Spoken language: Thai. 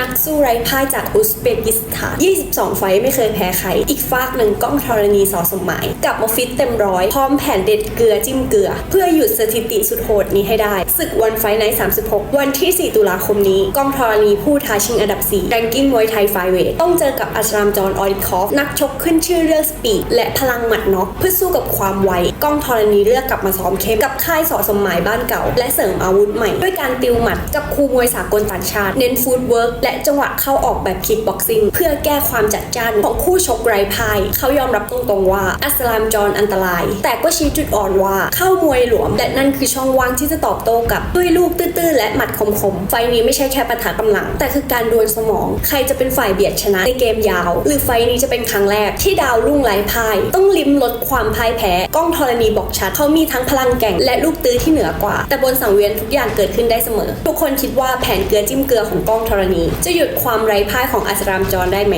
นักสู้ไร้พ่ายจากอุซเบกิสถาน 22 ไฟไม่เคยแพ้ใคร อีกฟากหนึ่งก้องธรณีสอสมหมายกลับมาฟิตเต็มร้อย พร้อมแผนเด็ดเกลือจิ้มเกลือ เพื่อหยุดสถิติสุดโหดนี้ให้ได้ ศึกวันไฟใน36 วันที่ 4 ตุลาคมนี้ ก้องธรณีผู้ท้าชิงอันดับ 4 แรงกิ้งมวยไทยไฟเวทต้องเจอกับอัสรามจอนออริคอฟ นักชกขึ้นชื่อเรื่องสปีดและพลังหมัดน็อกเพื่อสู้กับความไวก้องธรณีเลือกกลับมาซ้อมเข้มกับค่ายสอสมหมายบ้านเก่า และเสริมอาวุธใหม่ ด้วยการติวหมัดกับครูมวยสากลต่างชาติเน้นฟูดเวิร์กและจังหวะเข้าออกแบบคิกบ็อกซิ่งเพื่อแก้ความจัดจ้านของคู่ชกไร้พาย เขายอมรับตรงๆว่าอัสลามจอนอันตราย แต่ก็ชี้จุดอ่อนว่าเข้ามวยหลวม และนั่นคือช่องว่างที่จะตอบโต้กับด้วยลูกตื้อๆและหมัดคมๆ ไฟนี้ไม่ใช่แค่ปะทะกำลัง แต่คือการดวลสมอง ใครจะเป็นฝ่ายเบียดชนะในเกมยาว หรือไฟนี้จะเป็นครั้งแรกที่ดาวรุ่งไร้พาย ต้องลิ้มลดความพ่ายแพ้ก้องธรณีบอกชัดเขามีทั้งพลังแกร่งและลูกตื้อที่เหนือกว่า แต่บนสังเวียนทุกอย่างเกิดขึ้นได้เสมอ ทุกคนคิดว่าแผนเกลือจิ้มเกลือของก้องธรณีจะหยุดความไร้พ่ายของอัสรามจอนได้ไหม